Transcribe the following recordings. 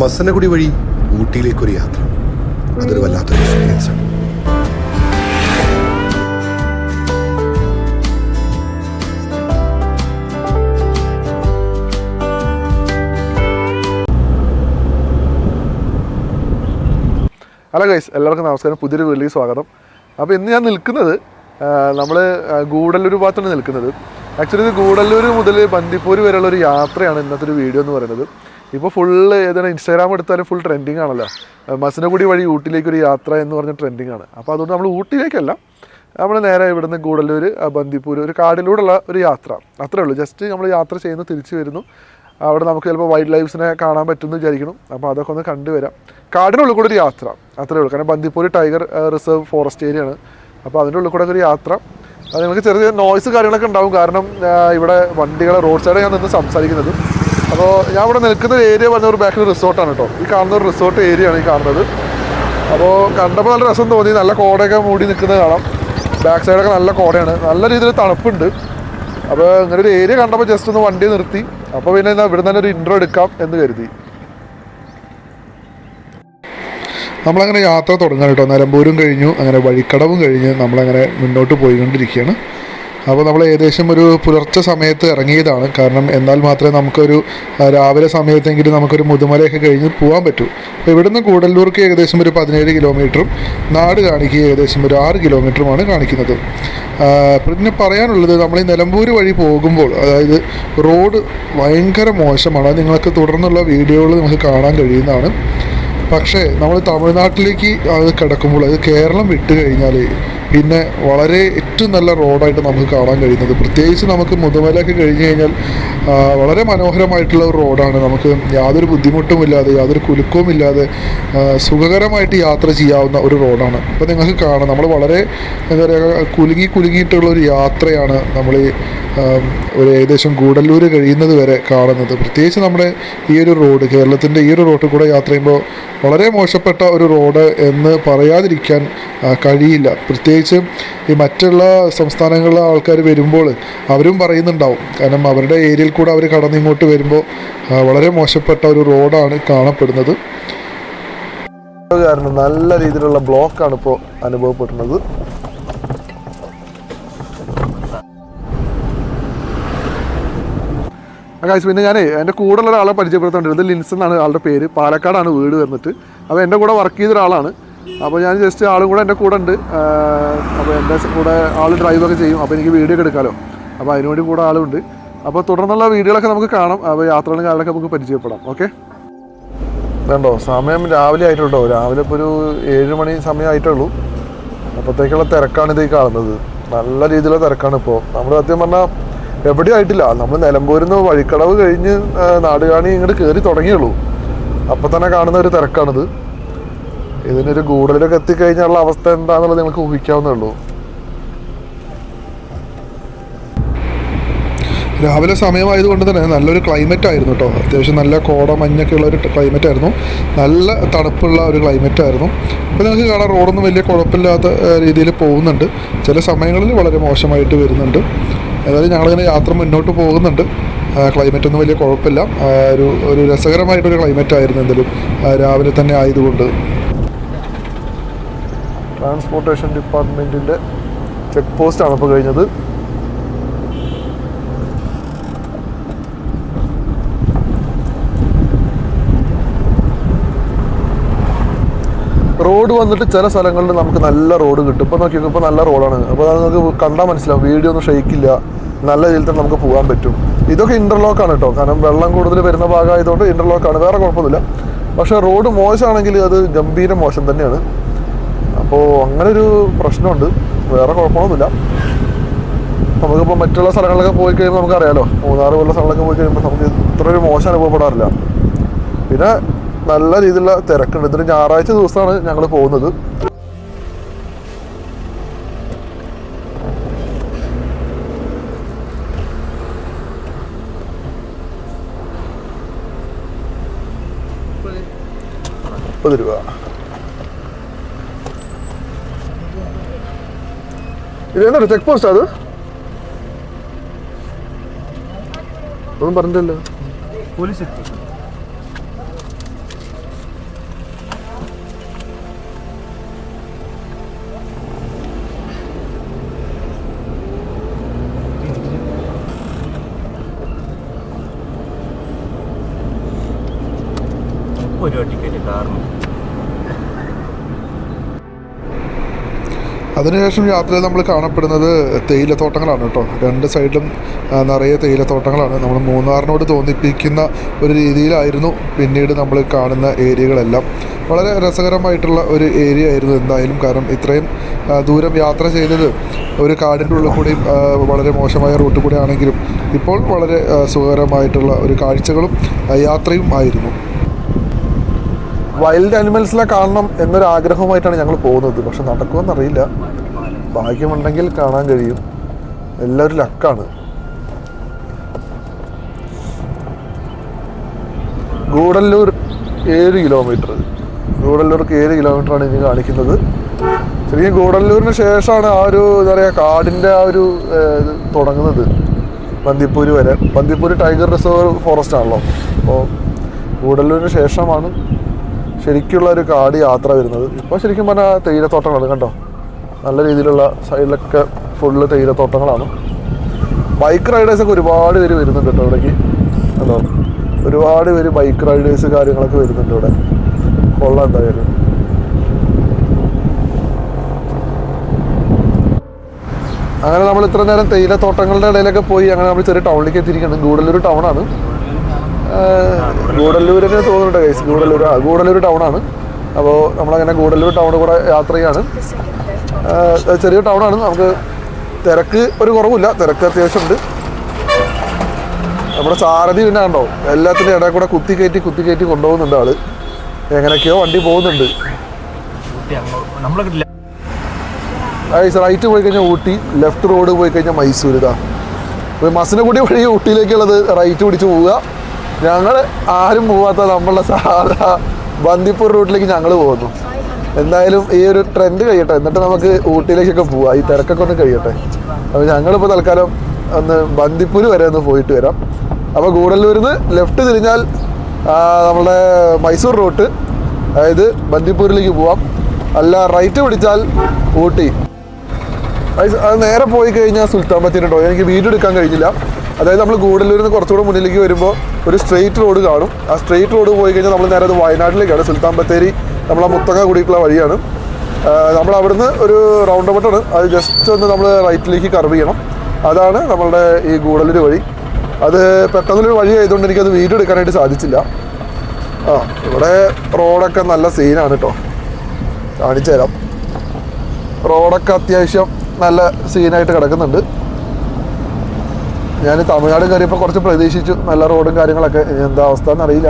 മസനഗുടി വഴി ഊട്ടിയിലേക്കൊരു യാത്ര. അതൊരു വല്ലാത്തൊരു എക്സ്പീരിയൻസ് ആണ്. ഹലോ ഗൈസ് എല്ലാവർക്കും നമസ്കാരം. പുതിയൊരു വീട്ടിലേക്ക് സ്വാഗതം. അപ്പോൾ ഇന്ന് ഞാൻ നിൽക്കുന്നത് നമ്മൾ ഗൂഡല്ലൂർ ഭാഗത്താണ് നിൽക്കുന്നത്. ആക്ച്വലി ഇത് ഗൂഡല്ലൂർ മുതൽ ബന്ദിപ്പൂർ വരെയുള്ള ഒരു യാത്രയാണ് ഇന്നത്തെ ഒരു വീഡിയോ എന്ന് പറയുന്നത്. ഇപ്പോൾ ഫുള്ള് ഏതാണ് ഇൻസ്റ്റാഗ്രാം എടുത്താലും ഫുൾ ട്രെൻഡിങ് ആണല്ലോ. മസനഗുടി വഴി ഊട്ടിലേക്ക് ഒരു യാത്ര എന്ന് പറഞ്ഞ ട്രെൻഡിങ് ആണ്. അപ്പോൾ അതുകൊണ്ട് നമ്മൾ ഊട്ടിയിലേക്കല്ല നമ്മൾ നേരെ ഇവിടുന്ന് ഗൂഡല്ലൂർ ബന്ദിപ്പൂർ ഒരു കാടിലൂടെയുള്ള ഒരു യാത്ര. അത്രേ ഉള്ളൂ. ജസ്റ്റ് നമ്മൾ യാത്ര ചെയ്യുന്നു തിരിച്ചു വരുന്നു. അവിടെ നമുക്ക് ചിലപ്പോൾ വൈൽഡ് ലൈഫ്സിനെ കാണാൻ പറ്റുമെന്ന് വിചാരിക്കണം അപ്പോൾ അതൊക്കെ ഒന്ന് കണ്ടുവരാം കാടിനുള്ളിൽ കൂടെ ഒരു യാത്ര. അത്രേ ഉള്ളൂ. കാരണം Bandipur tiger reserve forest area ആണ്. അപ്പോൾ അതിന്റെ ഉള്ളിൽ കൂടെ ഒരു യാത്ര. അത് നിങ്ങൾക്ക് ചെറിയ നോയ്സ് കാര്യങ്ങളൊക്കെ ഉണ്ടാവും. കാരണം ഇവിടെ വണ്ടികളെ റോഡ് സൈഡ് ഞാൻ നിന്ന് സംസാരിക്കുന്നത്. അപ്പോൾ ഞാൻ ഇവിടെ നിൽക്കുന്ന ഏരിയ പറഞ്ഞ ഒരു ബാക്കിൽ റിസോർട്ടാണ് കേട്ടോ ഈ കാണുന്ന ഒരു റിസോർട്ട് ഏരിയ ആണ് ഈ കാണുന്നത്. അപ്പോൾ കണ്ടപ്പോൾ നല്ല രസം തോന്നി. നല്ല കോടയൊക്കെ മൂടി നിൽക്കുന്നത് കാണാം. ബാക്ക് സൈഡൊക്കെ നല്ല കോടയാണ്. നല്ല രീതിയിൽ തണുപ്പുണ്ട്. അപ്പോൾ ഇങ്ങനെ ഒരു ഏരിയ കണ്ടപ്പോൾ ജസ്റ്റ് ഒന്ന് വണ്ടി നിർത്തി. അപ്പോൾ പിന്നെ ഇവിടെ തന്നെ ഒരു ഇൻട്രോ എടുക്കാം എന്ന് കരുതി. നമ്മളങ്ങനെ യാത്ര തുടങ്ങാൻ കേട്ടോ നിലമ്പൂരും കഴിഞ്ഞു. അങ്ങനെ വഴിക്കടവും കഴിഞ്ഞ് നമ്മളങ്ങനെ മുന്നോട്ട് പോയിക്കൊണ്ടിരിക്കുകയാണ്. അപ്പോൾ നമ്മൾ ഏകദേശം ഒരു പുലർച്ചെ സമയത്ത് ഇറങ്ങിയതാണ്. കാരണം എന്നാൽ മാത്രമേ നമുക്കൊരു രാവിലെ സമയത്തെങ്കിലും നമുക്കൊരു മുതുമലയൊക്കെ കഴിഞ്ഞ് പോകാൻ പറ്റൂ. അപ്പോൾ ഇവിടുന്ന് കൂടല്ലൂർക്ക് ഏകദേശം ഒരു പതിനേഴ് കിലോമീറ്ററും നാട് കാണിക്കുക ഏകദേശം ഒരു ആറ് കിലോമീറ്ററുമാണ് കാണിക്കുന്നത്. പിന്നെ പറയാനുള്ളത് നമ്മൾ ഈ നിലമ്പൂർ വഴി പോകുമ്പോൾ അതായത് റോഡ് ഭയങ്കര മോശമാണ്. അത് നിങ്ങൾക്ക് തുടർന്നുള്ള വീഡിയോകൾ നമുക്ക് കാണാൻ കഴിയുന്നതാണ്. പക്ഷേ നമ്മൾ തമിഴ്നാട്ടിലേക്ക് അത് കിടക്കുമ്പോൾ അത് കേരളം വിട്ട് കഴിഞ്ഞാൽ പിന്നെ വളരെ ഏറ്റവും നല്ല റോഡായിട്ട് നമുക്ക് കാണാൻ കഴിയുന്നത്. പ്രത്യേകിച്ച് നമുക്ക് മുതുമലയൊക്കെ കഴിഞ്ഞ് കഴിഞ്ഞാൽ വളരെ മനോഹരമായിട്ടുള്ള ഒരു റോഡാണ്. നമുക്ക് യാതൊരു ബുദ്ധിമുട്ടുമില്ലാതെ യാതൊരു കുലുക്കവുമില്ലാതെ സുഖകരമായിട്ട് യാത്ര ചെയ്യാവുന്ന ഒരു റോഡാണ്. അപ്പോൾ നിങ്ങൾക്ക് കാണാം. നമ്മൾ വളരെ എന്താ പറയുക കുലുങ്ങി കുലുങ്ങിയിട്ടുള്ള ഒരു യാത്രയാണ് നമ്മൾ ഈ ഒരു ഏകദേശം ഗൂഡല്ലൂർ കഴിയുന്നത് വരെ കാണുന്നത്. പ്രത്യേകിച്ച് നമ്മുടെ ഈ ഒരു റോഡ് കേരളത്തിന്റെ ഈ ഒരു റോഡിൽ കൂടെ യാത്ര ചെയ്യുമ്പോൾ വളരെ മോശപ്പെട്ട ഒരു റോഡ് എന്ന് പറയാതിരിക്കാൻ കഴിയില്ല. പ്രത്യേകിച്ച് ഈ മറ്റുള്ള സംസ്ഥാനങ്ങളിലെ ആൾക്കാർ വരുമ്പോൾ അവരും പറയുന്നുണ്ടാവും. കാരണം അവരുടെ ഏരിയയിൽ കൂടെ അവർ കടന്നിങ്ങോട്ട് വരുമ്പോൾ വളരെ മോശപ്പെട്ട ഒരു റോഡാണ് കാണപ്പെടുന്നത്. കാരണം നല്ല രീതിയിലുള്ള ബ്ലോക്കാണ് ഇപ്പോൾ അനുഭവപ്പെടുന്നത്. കാശ് പിന്നെ ഞാൻ എന്റെ കൂടെ ഉള്ള ഒരാളെ പരിചയപ്പെടുത്തേണ്ടത് ലിൻസ് എന്നാണ് ആളുടെ പേര്. പാലക്കാടാണ് വീട് വന്നിട്ട് അപ്പോൾ എന്റെ കൂടെ വർക്ക് ചെയ്ത ഒരാളാണ്. അപ്പോൾ ഞാൻ ജസ്റ്റ് ആളും കൂടെ എന്റെ കൂടെ ഉണ്ട്. അപ്പോൾ എന്റെ കൂടെ ആൾ ഡ്രൈവൊക്കെ ചെയ്യും. അപ്പോൾ എനിക്ക് വീഡിയോ ഒക്കെ എടുക്കാമല്ലോ അപ്പോൾ അതിനുവേണ്ടി കൂടെ ആളുണ്ട്. അപ്പോൾ തുടർന്നുള്ള വീഡിയോകളൊക്കെ നമുക്ക് കാണാം. അപ്പോൾ യാത്രകളും കാര്യങ്ങളൊക്കെ നമുക്ക് പരിചയപ്പെടാം. ഓക്കെ? വേണ്ടോ സമയം രാവിലെ ആയിട്ടുണ്ടോ? രാവിലെ ഇപ്പോൾ ഒരു ഏഴ് മണി സമയമായിട്ടുള്ളൂ അപ്പോഴത്തേക്കുള്ള തിരക്കാണ് ഇത് കാണുന്നത്. നല്ല രീതിയിലുള്ള തിരക്കാണ് ഇപ്പോൾ. നമ്മൾ സത്യം പറഞ്ഞാൽ എവിടെയും ആയിട്ടില്ല. നമ്മൾ നിലമ്പൂരിൽ വഴിക്കടവ് കഴിഞ്ഞ് നാട് നാടുകാണി ഇങ്ങോട്ട് കയറി തുടങ്ങിയുള്ളൂ. അപ്പൊ തന്നെ കാണുന്ന ഒരു തിരക്കാണിത്. ഇതിനൊരു ഗൂഡലിലൊക്കെ എത്തിക്കഴിഞ്ഞുള്ള അവസ്ഥ എന്താണെന്നുള്ളത് നിങ്ങൾക്ക് ഊഹിക്കാവുന്നേ ഉള്ളൂ. രാവിലെ സമയമായതുകൊണ്ട് തന്നെ നല്ലൊരു ക്ലൈമറ്റ് ആയിരുന്നു കേട്ടോ അത്യാവശ്യം നല്ല കോട മഞ്ഞൊക്കെ ഉള്ള ഒരു ക്ലൈമറ്റ് ആയിരുന്നു. നല്ല തണുപ്പുള്ള ഒരു ക്ലൈമറ്റ് ആയിരുന്നു. അപ്പോൾ നിങ്ങൾക്ക് കാണാൻ റോഡൊന്നും വലിയ കുഴപ്പമില്ലാത്ത രീതിയിൽ പോകുന്നുണ്ട്. ചില സമയങ്ങളിൽ വളരെ മോശമായിട്ട് വരുന്നുണ്ട്. ഏതായാലും ഞങ്ങളിങ്ങനെ യാത്ര മുന്നോട്ട് പോകുന്നുണ്ട്. ക്ലൈമറ്റ് ഒന്നും വലിയ കുഴപ്പമില്ല. ഒരു ഒരു രസകരമായിട്ടൊരു ക്ലൈമറ്റ് ആയിരുന്നു എന്തായാലും രാവിലെ തന്നെ ആയതുകൊണ്ട്. ട്രാൻസ്പോർട്ടേഷൻ ഡിപ്പാർട്ട്മെന്റിന്റെ ചെക്ക് പോസ്റ്റ് ആണ് ഇപ്പോൾ കഴിഞ്ഞത്. റോഡ് വന്നിട്ട് ചില സ്ഥലങ്ങളിൽ നമുക്ക് നല്ല റോഡ് കിട്ടും. ഇപ്പോൾ നോക്കി ഇപ്പോൾ നല്ല റോഡാണ്. അപ്പോൾ അത് നമുക്ക് കണ്ടാൽ മനസ്സിലാവും. വീഡിയോ ഒന്നും ഷെയ്ക്കില്ല നല്ല രീതിയിൽ തന്നെ നമുക്ക് പോകാൻ പറ്റും. ഇതൊക്കെ ഇന്റർലോക്ക് ആണ് കേട്ടോ. കാരണം വെള്ളം കൂടുതൽ വരുന്ന ഭാഗമായതുകൊണ്ട് ആണ്. വേറെ കുഴപ്പമൊന്നുമില്ല. പക്ഷേ റോഡ് മോശമാണെങ്കിൽ അത് ഗംഭീര മോശം തന്നെയാണ്. അപ്പോൾ അങ്ങനെ ഒരു പ്രശ്നമുണ്ട്. വേറെ കുഴപ്പമൊന്നുമില്ല. നമുക്കിപ്പോൾ മറ്റുള്ള സ്ഥലങ്ങളിലൊക്കെ പോയി കഴിയുമ്പോൾ നമുക്കറിയാലോ. മൂന്നാറ് പോലുള്ള സ്ഥലങ്ങളൊക്കെ പോയി കഴിയുമ്പോൾ നമുക്ക് ഇത്ര ഒരു മോശം അനുഭവപ്പെടാറില്ല. പിന്നെ നല്ല രീതിയിലുള്ള തിരക്കുണ്ട്. ഇതൊരു ഞായറാഴ്ച ദിവസമാണ് ഞങ്ങൾ പോകുന്നത്. മുപ്പത് രൂപ. ഇത് എന്താ ചെക്ക് പോസ്റ്റ് അത്? ഒന്നും പറഞ്ഞിട്ടില്ല പോലീസ് അതിനുശേഷം യാത്രയിൽ നമ്മൾ കാണപ്പെടുന്നത് തേയിലത്തോട്ടങ്ങളാണ് കേട്ടോ. രണ്ട് സൈഡിലും നിറയെ തേയിലത്തോട്ടങ്ങളാണ്. നമ്മൾ മൂന്നാറിനോട് തോന്നിപ്പിക്കുന്ന ഒരു രീതിയിലായിരുന്നു പിന്നീട് നമ്മൾ കാണുന്ന ഏരിയകളെല്ലാം. വളരെ രസകരമായിട്ടുള്ള ഒരു ഏരിയ ആയിരുന്നു എന്തായാലും. കാരണം ഇത്രയും ദൂരം യാത്ര ചെയ്തത് ഒരു കാടിന്റെ ഉള്ളിൽ കൂടി വളരെ മോശമായ റൂട്ട് കൂടി ആണെങ്കിലും ഇപ്പോൾ വളരെ സുഖകരമായിട്ടുള്ള ഒരു കാഴ്ചകളും യാത്രയും ആയിരുന്നു. വൈൽഡ് ആനിമൽസിനെ കാണണം എന്നൊരു ആഗ്രഹവുമായിട്ടാണ് ഞങ്ങൾ പോകുന്നത്. പക്ഷെ നടക്കുമെന്നറിയില്ല ഭാഗ്യമുണ്ടെങ്കിൽ കാണാൻ കഴിയും. എല്ലാവരും ലക്കാണ്. ഗൂഡല്ലൂർ ഏഴ് കിലോമീറ്റർ. ഗൂഡല്ലൂർക്ക് ഏഴ് കിലോമീറ്ററാണ് ഇനി കാണിക്കുന്നത്. ശരിക്കും ഗൂഡല്ലൂരിന് ശേഷമാണ് ആ ഒരു എന്താ പറയുക കാടിന്റെ ആ ഒരു തുടങ്ങുന്നത്. ബന്ദിപ്പൂര് വരെ. ബന്ദിപ്പൂര് ടൈഗർ റിസർവ് ഫോറസ്റ്റ് ആണല്ലോ അപ്പോൾ ഗൂഡല്ലൂരിന് ശേഷമാണ് ശരിക്കുള്ള ഒരു കാട് യാത്ര വരുന്നത്. ഇപ്പോൾ ശരിക്കും പറഞ്ഞാൽ തേയിലത്തോട്ടങ്ങളാണ് കണ്ടോ? നല്ല രീതിയിലുള്ള സൈഡിലൊക്കെ ഫുള്ള് തേയിലത്തോട്ടങ്ങളാണ്. ബൈക്ക് റൈഡേഴ്സൊക്കെ ഒരുപാട് പേര് വരുന്നുണ്ട് കേട്ടോ ഇവിടേക്ക്. കണ്ടോ? ഒരുപാട് പേര് ബൈക്ക് റൈഡേഴ്സ് കാര്യങ്ങളൊക്കെ വരുന്നുണ്ട് ഇവിടെ. കൊള്ളാം എന്തായാലും. അങ്ങനെ നമ്മൾ ഇത്ര നേരം തേയിലത്തോട്ടങ്ങളുടെ ഇടയിലൊക്കെ പോയി. അങ്ങനെ നമ്മൾ ചെറിയ ടൗണിലേക്ക് എത്തിയിരിക്കുന്നുണ്ട് കൂടുതലൊരു ടൗണാണ് ഗൂഡല്ലൂരിന് തോന്നുന്നുണ്ട് ഗൈസ് ഗൂഡല്ലൂർ ഗൂഡല്ലൂർ ടൗണാണ് അപ്പോൾ നമ്മളങ്ങനെ ഗൂഡല്ലൂർ ടൗണിൽ കൂടെ യാത്ര ചെയ്യാണ്. ചെറിയ ടൗണാണ് നമുക്ക് തിരക്ക് ഒരു കുറവില്ല. തിരക്ക് അത്യാവശ്യമുണ്ട് നമ്മുടെ സാരഥി പിന്നെ കണ്ടോ? എല്ലാത്തിന്റെ ഇടയിൽ കൂടെ കുത്തി കയറ്റി കുത്തി കയറ്റി കൊണ്ടുപോകുന്നുണ്ട് ആൾ. എങ്ങനെയൊക്കെയോ വണ്ടി പോകുന്നുണ്ട്. റൈറ്റ് പോയി കഴിഞ്ഞാൽ ഊട്ടി ലെഫ്റ്റ് റോഡ് പോയി കഴിഞ്ഞാൽ മൈസൂർ ഇതാ. മസിനഗുഡി വഴി ഊട്ടിയിലേക്കുള്ളത് റൈറ്റ് പിടിച്ച് പോവുക. ഞങ്ങൾ ആരും പോവാത്ത നമ്മളുടെ സാധാ ബന്ദിപ്പൂർ റൂട്ടിലേക്ക് ഞങ്ങൾ പോകുന്നു. എന്തായാലും ഈ ഒരു ട്രെൻഡ് കഴിയട്ടെ. എന്നിട്ട് നമുക്ക് ഊട്ടിയിലേക്കൊക്കെ പോവാം. ഈ തിരക്കൊക്കെ ഒന്ന് കഴിയട്ടെ. അപ്പോൾ ഞങ്ങളിപ്പോൾ തൽക്കാലം ഒന്ന് ബന്ദിപ്പൂർ വരെ ഒന്ന് പോയിട്ട് വരാം. അപ്പോൾ ഗൂഡല്ലൂരിൽ നിന്ന് ലെഫ്റ്റ് തിരിഞ്ഞാൽ നമ്മുടെ മൈസൂർ റൂട്ട്. അതായത് ബന്ദിപ്പൂരിലേക്ക് പോവാം. അല്ല റൈറ്റ് പിടിച്ചാൽ ഊട്ടി. അത് നേരെ പോയി കഴിഞ്ഞാൽ സുൽത്താൻ ബത്തേരി ഉണ്ടോ എനിക്ക് വീഡിയോ എടുക്കാൻ കഴിഞ്ഞില്ല. അതായത് നമ്മൾ ഗൂഡല്ലൂരിൽ നിന്ന് കുറച്ചുകൂടെ മുന്നിലേക്ക് വരുമ്പോൾ ഒരു സ്ട്രെയിറ്റ് റോഡ് കാണും. ആ സ്ട്രെയിറ്റ് റോഡ് പോയി കഴിഞ്ഞാൽ നമ്മൾ നേരെ അത് വയനാട്ടിലേക്കാണ്. സുൽത്താൻ ബത്തേരി നമ്മളെ മുത്തങ്ങ കൂടിയിട്ടുള്ള വഴിയാണ്. നമ്മൾ അവിടുന്ന് ഒരു റൗണ്ട് അബൌട്ടാണ് അത് ജസ്റ്റ് ഒന്ന് നമ്മൾ റൈറ്റിലേക്ക് കർവ് ചെയ്യണം. അതാണ് നമ്മളുടെ ഈ ഗൂഡല്ലൂർ വഴി. അത് പെട്ടെന്നൊരു വഴി ആയതുകൊണ്ട് എനിക്കത് വീഡിയോ എടുക്കാനായിട്ട് സാധിച്ചില്ല. ആ ഇവിടെ റോഡൊക്കെ നല്ല സീനാണ് കേട്ടോ കാണിച്ചു തരാം റോഡൊക്കെ അത്യാവശ്യം നല്ല സീനായിട്ട് കിടക്കുന്നുണ്ട്. ഞാൻ തമിഴ്നാട് കയറിയപ്പോൾ കുറച്ച് പ്രതീക്ഷിച്ചു. നല്ല റോഡും കാര്യങ്ങളൊക്കെ. എന്താ അവസ്ഥ എന്നറിയില്ല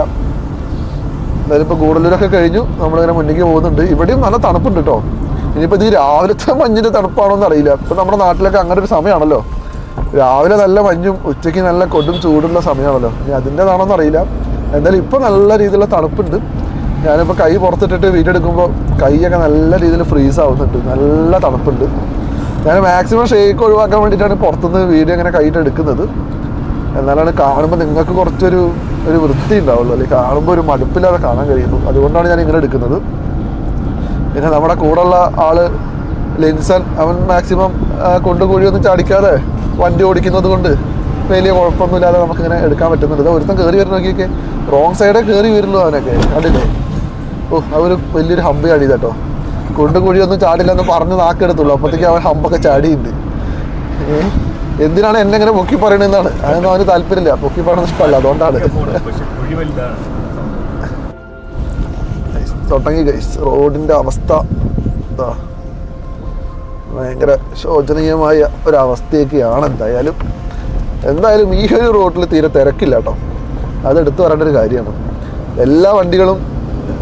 എന്തായാലും ഇപ്പോൾ ഗൂഡല്ലൂരൊക്കെ കഴിഞ്ഞു. നമ്മളിങ്ങനെ മുന്നിലേക്ക് പോകുന്നുണ്ട്. ഇവിടെയും നല്ല തണുപ്പുണ്ട് കേട്ടോ ഇനിയിപ്പോൾ ഇത് രാവിലത്തെ മഞ്ഞിന്റെ തണുപ്പാണോ എന്നറിയില്ല ഇപ്പം നമ്മുടെ നാട്ടിലൊക്കെ അങ്ങനെ ഒരു സമയമാണല്ലോ രാവിലെ നല്ല മഞ്ഞും ഉച്ചയ്ക്ക് നല്ല കൊടും ചൂടുള്ള സമയമാണല്ലോ ഇനി അതിന്റെതാണോ എന്ന് അറിയില്ല. എന്തായാലും ഇപ്പോൾ നല്ല രീതിയിലുള്ള തണുപ്പുണ്ട്. ഞാനിപ്പോൾ കൈ പുറത്തിട്ടിട്ട് വീഡിയോ എടുക്കുമ്പോൾ കൈയൊക്കെ നല്ല രീതിയിൽ ഫ്രീസ് ആവുന്നുണ്ട്. നല്ല തണുപ്പുണ്ട്. ഞാൻ മാക്സിമം ഷേക്ക് ഒഴിവാക്കാൻ വേണ്ടിയിട്ടാണ് പുറത്തുനിന്ന് വീഡിയോ ഇങ്ങനെ കൈയിട്ട് എടുക്കുന്നത്. എന്നാലാണ് കാണുമ്പോൾ നിങ്ങൾക്ക് കുറച്ചൊരു ഒരു വൃത്തി ഉണ്ടാവുള്ളൂ. അല്ലെങ്കിൽ കാണുമ്പോൾ ഒരു മടുപ്പില്ലാതെ കാണാൻ കഴിയുന്നു. അതുകൊണ്ടാണ് ഞാൻ ഇങ്ങനെ എടുക്കുന്നത്. പിന്നെ നമ്മുടെ കൂടെയുള്ള ആൾ ലിൻസൺ അവൻ മാക്സിമം കൊണ്ടുകൂഴിയൊന്നും ചാടിക്കാതെ വണ്ടി ഓടിക്കുന്നത് കൊണ്ട് വലിയ കുഴപ്പമൊന്നുമില്ലാതെ നമുക്കിങ്ങനെ എടുക്കാൻ പറ്റുന്നുണ്ട്. ഒരുത്തം കയറി വരുന്ന നോക്കിയൊക്കെ റോങ് സൈഡേ കയറി വരുള്ളൂ അവനൊക്കെ. കണ്ടില്ലേ? ഓ അവർ വലിയൊരു ഹമ്പ് ചാടി കേട്ടോ കൊണ്ടുകൂഴിയൊന്നും ചാടില്ല എന്ന് പറഞ്ഞ് നാക്കെടുത്തുള്ളൂ. അപ്പോഴത്തേക്ക് അവൻ ഹമ്പൊക്കെ ചാടിയുണ്ട് എന്തിനാണ് എന്നെ ഇങ്ങനെ പൊക്കി പറയണെന്നാണ് അതൊന്നും അവന് താല്പര്യമില്ല. പൊക്കി പറയണത് ഇഷ്ടമല്ല. അതുകൊണ്ടാണ്. തുടങ്ങി ഗൈസ്. റോഡിന്റെ അവസ്ഥ എന്താ ഭയങ്കര ശോചനീയമായ ഒരവസ്ഥയൊക്കെയാണ് എന്തായാലും. എന്തായാലും ഈ ഒരു റോഡിൽ തീരെ തിരക്കില്ല കേട്ടോ. അത് എടുത്തു പറയേണ്ട ഒരു കാര്യമാണ്. എല്ലാ വണ്ടികളും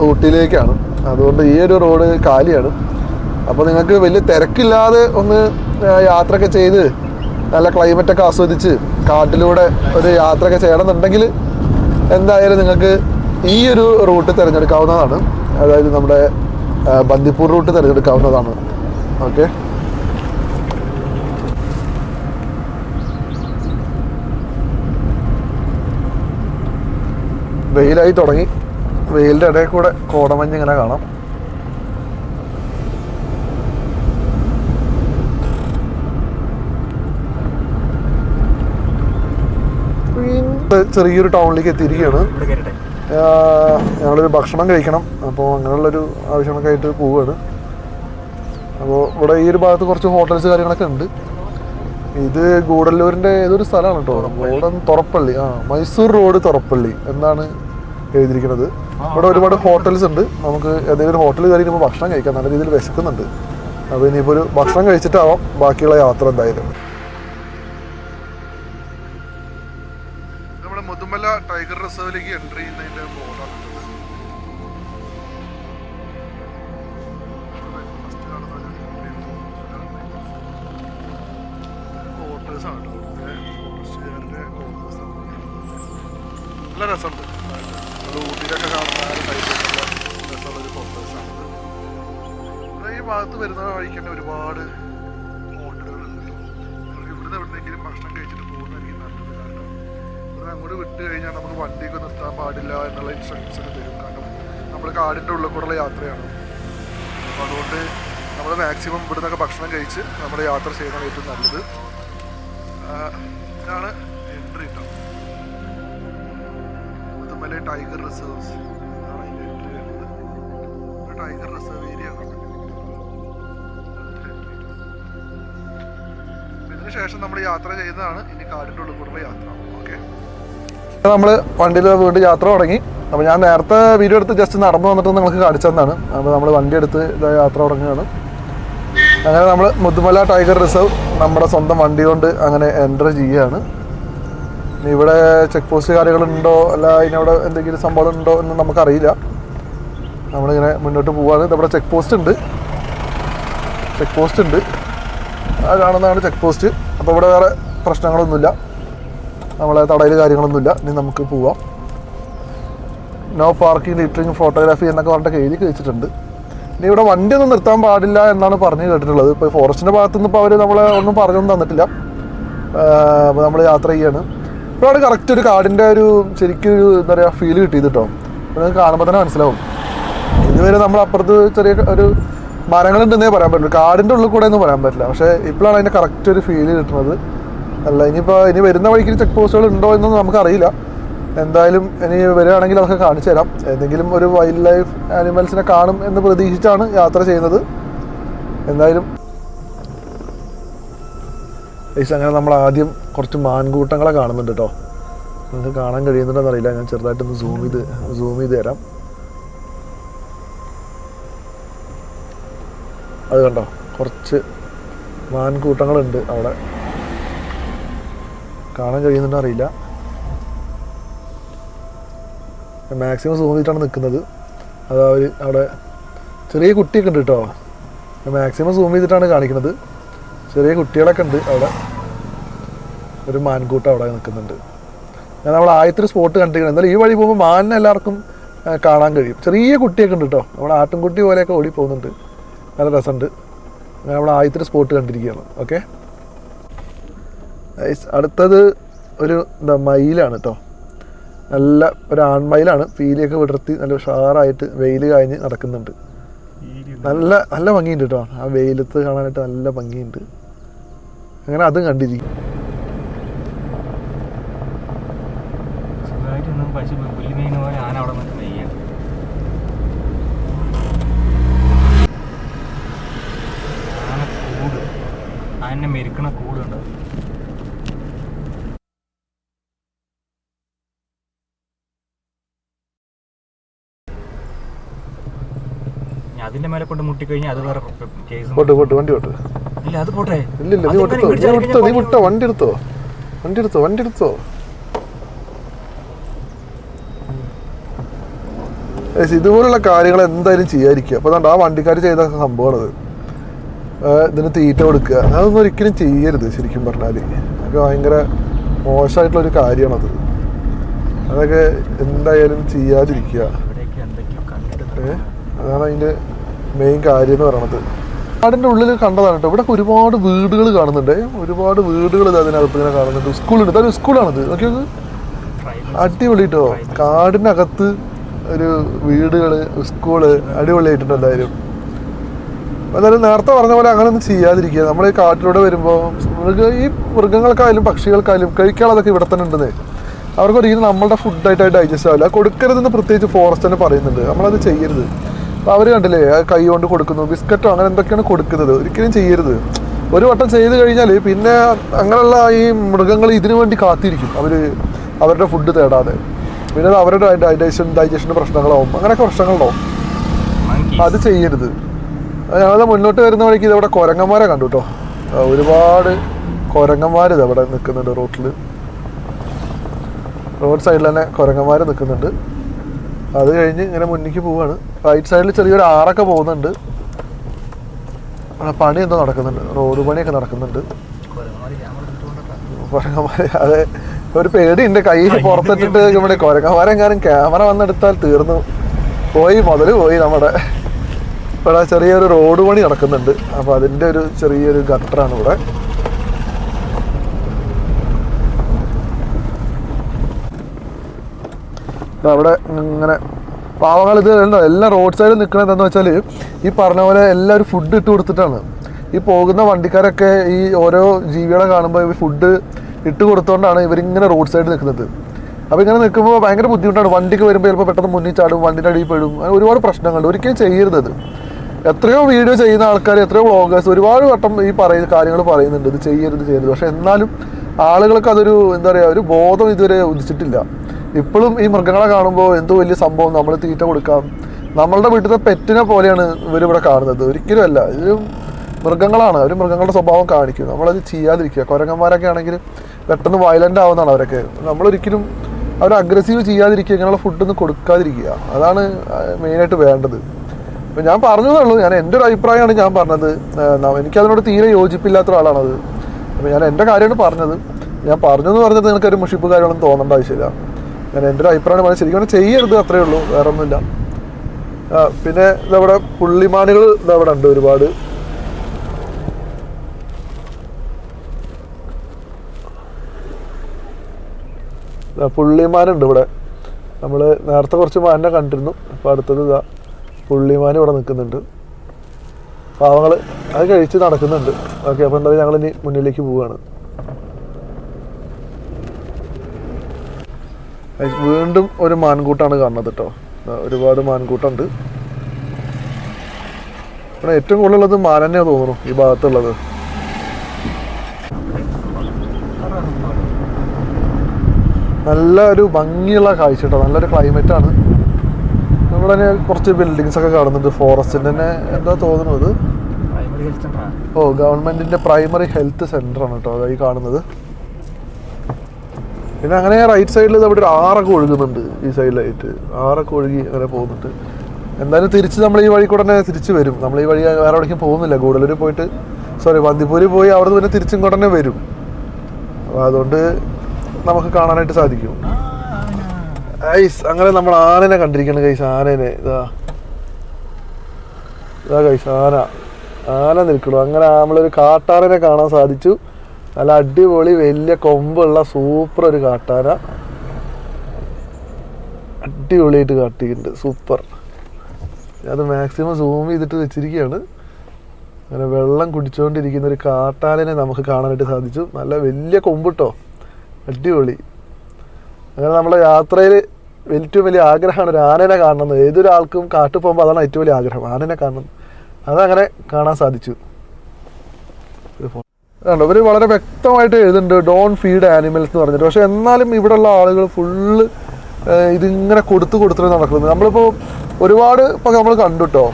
ഊട്ടിയിലേക്കാണ്. അതുകൊണ്ട് ഈ ഒരു റോഡ് കാലിയാണ്. അപ്പോൾ നിങ്ങൾക്ക് വലിയ തിരക്കില്ലാതെ ഒന്ന് യാത്രയൊക്കെ ചെയ്ത് നല്ല ക്ലൈമറ്റൊക്കെ ആസ്വദിച്ച് കാട്ടിലൂടെ ഒരു യാത്രയൊക്കെ ചെയ്യണമെന്നുണ്ടെങ്കിൽ എന്തായാലും നിങ്ങൾക്ക് ഈ ഒരു റൂട്ട് തിരഞ്ഞെടുക്കാവുന്നതാണ്. അതായത് നമ്മുടെ ബന്ദിപ്പൂർ റൂട്ട് തിരഞ്ഞെടുക്കാവുന്നതാണ്. ഓക്കെ. വെയിലായി തുടങ്ങി. വെയിലിന്റെ ഇടയിൽ കൂടെ കോടമഞ്ഞ് ഇങ്ങനെ കാണാം. ചെറിയൊരു ടൗണിലേക്ക് എത്തിയിരിക്കുകയാണ്. ഞങ്ങളൊരു ഭക്ഷണം കഴിക്കണം. അപ്പോൾ അങ്ങനെയുള്ളൊരു ആവശ്യമൊക്കെ ആയിട്ട് പോവുകയാണ് അപ്പോൾ ഇവിടെ ഈ ഒരു ഭാഗത്ത് കുറച്ച് ഹോട്ടൽസ് കാര്യങ്ങളൊക്കെ ഉണ്ട്. ഇത് ഗൂഡല്ലൂരിന്റെ ഏതൊരു സ്ഥലമാണ് കേട്ടോ ഗൂഡൻ തുറപ്പള്ളി. ആ മൈസൂർ റോഡ് തുറപ്പള്ളി. എന്നാണ് എഴുതിയിരിക്കുന്നത്. ഇവിടെ ഒരുപാട് ഹോട്ടൽസ് ഉണ്ട്. നമുക്ക് ഏതെങ്കിലും ഒരു ഹോട്ടൽ കയറി ഇപ്പോൾ ഭക്ഷണം കഴിക്കാം. നല്ല രീതിയിൽ വിശക്കുന്നുണ്ട്. അപ്പോൾ ഇനിയിപ്പോൾ ഒരു ഭക്ഷണം കഴിച്ചിട്ടാവാം ബാക്കിയുള്ള യാത്ര എന്തായാലും. നമ്മുടെ മുതുമല ടൈഗർ റിസർവിലേക്ക് എൻട്രി ചെയ്യുന്നതിന്റെ ഭാഗത്ത് വരുന്ന വഴിക്ക് തന്നെ ഒരുപാട് ഹോട്ടലുകളുണ്ട്. കേട്ടോ. നമുക്ക് ഇവിടുന്ന് എവിടുന്നെങ്കിലും ഭക്ഷണം കഴിച്ചിട്ട് പോകുന്നതായിരിക്കും നല്ലത്. കാരണം ഇവിടെ അങ്ങോട്ട് വിട്ട് കഴിഞ്ഞാൽ നമുക്ക് വണ്ടിയൊക്കെ നിർത്താൻ പാടില്ല എന്നുള്ള ഇൻസ്ട്രക്ഷൻസ് ഒക്കെ തരും. കാരണം നമ്മൾ കാടിന്റെ ഉള്ളിൽ കൂടെയുള്ള യാത്രയാണ്. അപ്പോൾ അതുകൊണ്ട് നമ്മൾ മാക്സിമം ഇവിടെ നിന്നൊക്കെ ഭക്ഷണം കഴിച്ച് നമ്മുടെ യാത്ര ചെയ്യുന്നതാണ് ഏറ്റവും നല്ലത്. ഇതാണ് entry tiger reserves tiger reserve area ആണ്. ഇതിന് ശേഷം നമ്മൾ യാത്ര ചെയ്യുന്നതാണ് ഇനി കാടിന്റെ ഉള്ളിൽ കൂടെ യാത്ര ഓക്കെ നമ്മൾ വണ്ടിയിൽ വീണ്ടും യാത്ര തുടങ്ങി. അപ്പോൾ ഞാൻ നേരത്തെ വീഡിയോ എടുത്ത് ജസ്റ്റ് നടന്നു വന്നിട്ട് നിങ്ങൾക്ക് കാണിച്ചു തന്നാണ് അപ്പോൾ നമ്മൾ വണ്ടി എടുത്ത് യാത്ര തുടങ്ങുകയാണ്. അങ്ങനെ നമ്മൾ മുതുമല ടൈഗർ റിസർവ് നമ്മുടെ സ്വന്തം വണ്ടി കൊണ്ട് അങ്ങനെ എന്റർ ചെയ്യുകയാണ്. ഇനി ഇവിടെ ചെക്ക് പോസ്റ്റ് കാര്യങ്ങളുണ്ടോ? അല്ല ഇതിനവിടെ എന്തെങ്കിലും സംഭവം ഉണ്ടോ എന്ന് നമുക്കറിയില്ല. നമ്മളിങ്ങനെ മുന്നോട്ട് പോവാണ്. ഇവിടെ ചെക്ക് പോസ്റ്റ് ഉണ്ട്. ചെക്ക് പോസ്റ്റ് ഉണ്ട്. കാണുന്നതാണ് ചെക്ക് പോസ്റ്റ് അപ്പോൾ ഇവിടെ വേറെ പ്രശ്നങ്ങളൊന്നുമില്ല. നമ്മളെ തടയിൽ കാര്യങ്ങളൊന്നുമില്ല. ഇനി നമുക്ക് പോവാം. നോ പാർക്കിംഗ് ലിറ്ററിങ് ഫോട്ടോഗ്രാഫി എന്നൊക്കെ പറഞ്ഞിട്ട് എഴുതി വെച്ചിട്ടുണ്ട്. ഇനി ഇവിടെ വണ്ടി ഒന്നും നിർത്താൻ പാടില്ല എന്നാണ് പറഞ്ഞു കേട്ടിട്ടുള്ളത്. ഇപ്പോൾ ഫോറസ്റ്റിന്റെ ഭാഗത്തു നിന്ന് ഇപ്പോൾ അവർ നമ്മളെ ഒന്നും പറഞ്ഞൊന്നും തന്നിട്ടില്ല. അപ്പോൾ നമ്മൾ യാത്ര ചെയ്യാണ്. അവിടെ കറക്റ്റ് ഒരു കാടിന്റെ ഒരു ശരിക്കും ഒരു എന്താ പറയുക ഫീൽ കിട്ടിയത് കേട്ടോ നിങ്ങൾക്ക് കാണുമ്പോൾ തന്നെ മനസ്സിലാവും. ഇതുവരെ നമ്മൾ അപ്പുറത്ത് ചെറിയ ഒരു മരങ്ങളുണ്ടെന്നേ പറയാൻ പറ്റുള്ളൂ. കാടിന്റെ ഉള്ളിൽ കൂടെ ഒന്നും പറയാൻ പറ്റില്ല. പക്ഷേ ഇപ്പോഴാണ് അതിന്റെ കറക്റ്റ് ഒരു ഫീൽ കിട്ടുന്നത്. അല്ല ഇനിയിപ്പോൾ ഇനി വരുന്ന വഴിക്ക് ചെക്ക് പോസ്റ്റുകൾ ഉണ്ടോ എന്നൊന്നും നമുക്കറിയില്ല. എന്തായാലും ഇനി വരികയാണെങ്കിൽ അതൊക്കെ കാണിച്ചു തരാം. ഏതെങ്കിലും ഒരു വൈൽഡ് ലൈഫ് ആനിമൽസിനെ കാണും എന്ന് പ്രതീക്ഷിച്ചാണ് യാത്ര ചെയ്യുന്നത്. എന്തായാലും ഏസ് അങ്ങനെ നമ്മൾ ആദ്യം കുറച്ച് മാൻകൂട്ടങ്ങളെ കാണുന്നുണ്ട് കേട്ടോ. നിങ്ങൾക്ക് കാണാൻ കഴിയുന്നുണ്ടോ അറിയില്ല ഞാൻ ചെറുതായിട്ടൊന്ന് സൂം ചെയ്ത് സൂം ചെയ്ത് തരാം. അത് കണ്ടോ? കുറച്ച് മാൻകൂട്ടങ്ങളുണ്ട് അവിടെ. കാണാൻ കഴിയുന്നുണ്ടോ അറിയില്ല. മാക്സിമം സൂം ചെയ്തിട്ടാണ് നിൽക്കുന്നത്. അത് അവർ അവിടെ ചെറിയ കുട്ടിയൊക്കെ ഉണ്ട് കേട്ടോ. മാക്സിമം സൂം ചെയ്തിട്ടാണ് കാണിക്കുന്നത്. ചെറിയ കുട്ടികളൊക്കെ ഉണ്ട് അവിടെ. ഒരു മാൻകൂട്ടം അവിടെ നിൽക്കുന്നുണ്ട്. ഞാൻ നമ്മൾ ആദ്യത്തെ ഒരു സ്പോട്ട് കണ്ടിരിക്കണം എന്നാലും ഈ വഴി പോകുമ്പോൾ മാനിനെ എല്ലാവർക്കും കാണാൻ കഴിയും. ചെറിയ കുട്ടിയൊക്കെ ഉണ്ട് കേട്ടോ. നമ്മുടെ ആട്ടിൻകുട്ടി പോലെയൊക്കെ ഓടി പോകുന്നുണ്ട് നല്ല രസമുണ്ട്. അങ്ങനെ നമ്മൾ ആദ്യത്തെ സ്പോട്ട് കണ്ടിരിക്കുകയാണ്. ഓക്കെ അടുത്തത് ഒരു എന്താ മയിലാണ് കേട്ടോ നല്ല ഒരു ആൺമയിലാണ്. പീലിയൊക്കെ വിടർത്തി നല്ല ഉഷാറായിട്ട് വെയിൽ കാഞ്ഞ് നടക്കുന്നുണ്ട്. നല്ല നല്ല ഭംഗിയുണ്ട് കേട്ടോ ആ വെയിലത്ത് കാണാനായിട്ട് നല്ല ഭംഗിയുണ്ട്. അങ്ങനെ അതും കണ്ടിരിക്കും സുഖമായിട്ടൊന്നും പശു പുല്ല് മീൻ പോലെ ആന അവിടെ നിന്ന് നെയ്യാണ് ആന കൂട് ആനെ മെരുക്കണ കൂടുണ്ട് ഇനി അതിന്റെ മേലെ കൊണ്ട് മുട്ടിക്കഴിഞ്ഞാൽ അത് വേറെ കേസ് പോട്ട് പോട്ട് വണ്ടി പോട്ട്. ഇല്ല അത് പോട്ടെ. ഇല്ല ഇല്ല നീ വിട്ടോ നീ വിട്ടോ നീ വിട്ടോ വണ്ടി എടുത്തോ? വണ്ടി എടുത്തോ വണ്ടി എടുത്തോ? ഇതുപോലുള്ള കാര്യങ്ങൾ എന്തായാലും ചെയ്യാതിരിക്കുക. അപ്പോൾ ആ വണ്ടിക്കാർ ചെയ്ത സംഭവമാണത്. അത് ഇതിന് തീറ്റ കൊടുക്കുക. അതൊന്നും ഒരിക്കലും ചെയ്യരുത് ശരിക്കും പറഞ്ഞാൽ അതൊക്കെ ഭയങ്കര മോശമായിട്ടുള്ളൊരു കാര്യമാണത്. അതൊക്കെ എന്തായാലും ചെയ്യാതിരിക്കുക? അതാണ് അതിന്റെ മെയിൻ കാര്യം എന്ന് പറയുന്നത് നാടിന്റെ ഉള്ളിൽ കണ്ടതാണ് കേട്ടോ. ഇവിടെ ഒരുപാട് വീടുകൾ കാണുന്നുണ്ട്. ഒരുപാട് വീടുകൾ ഇത് അതിനകത്ത് ഇങ്ങനെ കാണുന്നുണ്ട്. സ്കൂളുണ്ട്. ഇതൊരു സ്കൂളാണിത്. നോക്കിയത് നോക്ക്. അടിപൊളി കേട്ടോ. കാടിനകത്ത് ഒരു വീടുകൾ സ്കൂൾ അടിപൊളിയായിട്ടുണ്ട് എന്തായാലും എന്നാലും നേരത്തെ പറഞ്ഞ പോലെ അങ്ങനെ ഒന്നും ചെയ്യാതിരിക്കുക. നമ്മൾ ഈ കാട്ടിലൂടെ വരുമ്പോൾ മൃഗ ഈ മൃഗങ്ങൾക്കായാലും പക്ഷികൾക്കായാലും കഴിക്കാനുള്ളതൊക്കെ ഇവിടെ തന്നെ ഉണ്ടെന്നേ. അവർക്ക് ഒരിക്കലും നമ്മളുടെ ഫുഡായിട്ട് ഡൈജസ്റ്റ് ആവില്ല. കൊടുക്കരുതെന്ന് പ്രത്യേകിച്ച് ഫോറസ്റ്റ് തന്നെ പറയുന്നുണ്ട്. നമ്മളത് ചെയ്യരുത്. അവർ കണ്ടില്ലേ കൈ കൊണ്ട് കൊടുക്കുന്നു ബിസ്ക്കറ്റോ അങ്ങനെ എന്തൊക്കെയാണ് കൊടുക്കുന്നത്? ഒരിക്കലും ചെയ്യരുത്. ഒരു വട്ടം ചെയ്ത് കഴിഞ്ഞാൽ പിന്നെ അങ്ങനെയുള്ള ഈ മൃഗങ്ങൾ ഇതിനു വേണ്ടി കാത്തിരിക്കും. അവർ അവരുടെ ഫുഡ് തേടാതെ. പിന്നെ അവരുടെ അവരുടെ ഡൈജഷൻ ഡൈജഷന്റെ പ്രശ്നങ്ങളാവും. അങ്ങനെയൊക്കെ പ്രശ്നങ്ങളുണ്ടാവും. അത് ചെയ്യരുത്. ഞങ്ങൾ മുന്നോട്ട് വരുന്ന വഴിക്ക് ഇതവിടെ കുരങ്ങന്മാരെ കണ്ടു കേട്ടോ ഒരുപാട് കുരങ്ങന്മാർ അവിടെ നിൽക്കുന്നുണ്ട് റോട്ടിൽ റോഡ് സൈഡിൽ തന്നെ കുരങ്ങന്മാർ നിൽക്കുന്നുണ്ട്. അത് കഴിഞ്ഞ് ഇങ്ങനെ മുന്നിലേക്ക് പോവാണ്. റൈറ്റ് സൈഡിൽ ചെറിയൊരു ആറൊക്കെ പോകുന്നുണ്ട്. പണി എന്തോ നടക്കുന്നുണ്ട്. റോഡ് പണിയൊക്കെ നടക്കുന്നുണ്ട്. കുരങ്ങന്മാര് അതെ. ഒരു പേടിയുണ്ട്. കൈ പുറത്തിട്ടിട്ട് നമ്മുടെ കുരങ്ങന്മാരെങ്ങാനും ക്യാമറ വന്നെടുത്താൽ തീർന്നു. പോയി മുതൽ പോയി നമ്മുടെ. ഇവിടെ ചെറിയൊരു റോഡ് പണി നടക്കുന്നുണ്ട്. അപ്പോൾ അതിന്റെ ഒരു ചെറിയൊരു ഗട്ടറാണ് ഇവിടെ. അവിടെ ഇങ്ങനെ പാവങ്ങൾ ഇത് എല്ലാം റോഡ് സൈഡിൽ നിൽക്കുന്നത് എന്താണെന്ന് വെച്ചാൽ ഈ പറഞ്ഞ പോലെ എല്ലാവരും ഫുഡ് ഇട്ട് കൊടുത്തിട്ടാണ്. ഈ പോകുന്ന വണ്ടിക്കാരൊക്കെ ഈ ഓരോ ജീവികളെ കാണുമ്പോൾ ഇവർ ഫുഡ് ഇട്ട് കൊടുത്തുകൊണ്ടാണ് ഇവരിങ്ങനെ റോഡ് സൈഡിൽ നിൽക്കുന്നത് അപ്പോൾ ഇങ്ങനെ നിൽക്കുമ്പോൾ ഭയങ്കര ബുദ്ധിമുട്ടാണ്. വണ്ടിക്ക് വരുമ്പോൾ ചിലപ്പോൾ പെട്ടെന്ന് മുന്നിൽ ചാടും വണ്ടിന്റെ അടിയിൽ പെടും. ഒരുപാട് പ്രശ്നങ്ങളുണ്ട്. ഒരിക്കലും ചെയ്യരുത് എത്രയോ വീഡിയോ ചെയ്യുന്ന ആൾക്കാർ എത്രയോ വ്ളോഗേഴ്സ് ഒരുപാട് വട്ടം ഈ പറയുന്ന കാര്യങ്ങൾ പറയുന്നുണ്ട്. ഇത് ചെയ്യരുത് ചെയ്യരുത്. പക്ഷേ എന്നാലും ആളുകൾക്ക് അതൊരു എന്താ പറയുക ഒരു ബോധം ഇതുവരെ ഉദിച്ചിട്ടില്ല. ഇപ്പോഴും ഈ മൃഗങ്ങളെ കാണുമ്പോൾ എന്തോ വലിയ സംഭവം നമ്മൾ തീറ്റ കൊടുക്കാം. നമ്മളുടെ വീട്ടിലെ പെറ്റിനെ പോലെയാണ് ഇവരിവിടെ കാണുന്നത്. ഒരിക്കലും അല്ല. ഇത് മൃഗങ്ങളാണ്. അവർ മൃഗങ്ങളുടെ സ്വഭാവം കാണിക്കും. നമ്മളത് ചെയ്യാതിരിക്കുക. കുരങ്ങന്മാരൊക്കെ ആണെങ്കിൽ പെട്ടെന്ന് വയലന്റ് ആവുന്നതാണ് അവരൊക്കെ. നമ്മളൊരിക്കലും അവർ അഗ്രസീവ് ചെയ്യാതിരിക്കുക. ഇങ്ങനെയുള്ള ഫുഡൊന്നും കൊടുക്കാതിരിക്കുക. അതാണ് മെയിനായിട്ട് വേണ്ടത്. അപ്പം ഞാൻ പറഞ്ഞതേ ഞാൻ എന്റെ ഒരു അഭിപ്രായമാണ് ഞാൻ പറഞ്ഞത്. എനിക്കതിനോട് തീരെ യോജിപ്പില്ലാത്ത ഒരാളാണത്. അപ്പം ഞാൻ എന്റെ കാര്യമാണ് പറഞ്ഞത്. ഞാൻ പറഞ്ഞു എന്ന് പറഞ്ഞത് നിങ്ങൾക്കൊരു മുഷിപ്പ് കാര്യങ്ങളൊന്നും തോന്നേണ്ട ആവശ്യമില്ല. ഞാൻ എന്റെ ഒരു അഭിപ്രായമാണ്. ശരിക്കും ചെയ്യരുത് അത്രേ ഉള്ളൂ. വേറെ ഒന്നുമില്ല പിന്നെ ഇതവിടെ പുള്ളിമാനുകൾ ഇതവിടെ ഉണ്ട് ഒരുപാട്. പുള്ളിമാനുണ്ട് ഇവിടെ. നമ്മൾ നേരത്തെ കുറച്ച് മാനിനെ കണ്ടിരുന്നു. അപ്പോൾ അടുത്തത് ഇതാ പുള്ളിമാൻ ഇവിടെ നിൽക്കുന്നുണ്ട്. പാവങ്ങൾ അത് കഴിച്ച് നടക്കുന്നുണ്ട്. ഓക്കെ അപ്പോൾ എന്തായാലും ഇനി മുന്നിലേക്ക് പോവുകയാണ്. വീണ്ടും ഒരു മാൻകൂട്ടാണ് കാണുന്നത് കേട്ടോ. ഒരുപാട് മാൻകൂട്ടുണ്ട്. ഇവിടെ ഏറ്റവും കൂടുതലുള്ളത് മാൻ തന്നെയാണ് തോന്നുന്നു ഈ ഭാഗത്തുള്ളത്. നല്ല ഒരു ഭംഗിയുള്ള കാഴ്ച കേട്ടോ. നല്ലൊരു ക്ലൈമറ്റ് ആണ്. ഇവിടെ തന്നെ കുറച്ച് ബിൽഡിങ്സ് ഒക്കെ കാണുന്നുണ്ട്. ഫോറസ്റ്റിന്റെ തന്നെ എന്താ തോന്നുന്നത് ഓ ഗവൺമെന്റിന്റെ പ്രൈമറി ഹെൽത്ത് സെന്റർ ആണ് കേട്ടോ. അതായി കാണുന്നത്. പിന്നെ അങ്ങനെ റൈറ്റ് സൈഡിൽ അവിടെ ഒരു ആറൊക്കെ ഒഴുകുന്നുണ്ട്. ഈ സൈഡിലായിട്ട് ആറൊക്കെ ഒഴുകി അങ്ങനെ പോകുന്നുണ്ട്. എന്തായാലും തിരിച്ച് നമ്മൾ ഈ വഴി കൂടെ തിരിച്ച് വരും. നമ്മൾ ഈ വഴി വേറെ എവിടേക്കും പോകുന്നില്ല. ഗൂഡലൂർ പോയിട്ട് സോറി വന്ദിപ്പൂര് പോയി അവിടെ നിന്ന് പിന്നെ തിരിച്ചും കൂടെ തന്നെ വരും. അപ്പോൾ അതുകൊണ്ട് നമുക്ക് കാണാനായിട്ട് സാധിക്കും. ഐസ് അങ്ങനെ നമ്മൾ ആനനെ കണ്ടിരിക്കണം കൈസ് ആനനെ. ഇതാ. ഇതാ കൈസ് ആന. ആന നിൽക്കണം. അങ്ങനെ നമ്മളൊരു കാട്ടാറിനെ കാണാൻ സാധിച്ചു. നല്ല അടിപൊളി വലിയ കൊമ്പുള്ള സൂപ്പർ ഒരു കാട്ടാന. അടിപൊളിയായിട്ട് കാട്ടിയിട്ടുണ്ട് സൂപ്പർ അത് മാക്സിമം സൂം ചെയ്തിട്ട് വെച്ചിരിക്കുകയാണ് അങ്ങനെ വെള്ളം കുടിച്ചുകൊണ്ടിരിക്കുന്ന ഒരു കാട്ടാനെ നമുക്ക് കാണാനായിട്ട് സാധിച്ചു. നല്ല വലിയ കൊമ്പിട്ടോ. അടിപൊളി. അങ്ങനെ നമ്മുടെ യാത്രയിൽ ഏറ്റവും വലിയ ആഗ്രഹമാണ് ഒരു ആനനെ കാണണം. ഏതൊരാൾക്കും കാട്ടു പോകുമ്പോൾ അതാണ് ഏറ്റവും വലിയ ആഗ്രഹം. ആനനെ കാണണം. അതങ്ങനെ കാണാൻ സാധിച്ചു. കണ്ടോ ഇവർ വളരെ വ്യക്തമായിട്ട് എഴുതുന്നുണ്ട് ഡോൺ ഫീഡ് ആനിമൽസ് എന്ന് പറഞ്ഞിട്ട്. പക്ഷെ എന്നാലും ഇവിടെയുള്ള ആളുകൾ ഫുള്ള് ഇതിങ്ങനെ കൊടുത്ത് കൊടുത്തിട്ട് നടക്കുന്നത്. നമ്മളിപ്പോൾ ഒരുപാട് ഇപ്പോൾ നമ്മൾ കണ്ടുട്ടോ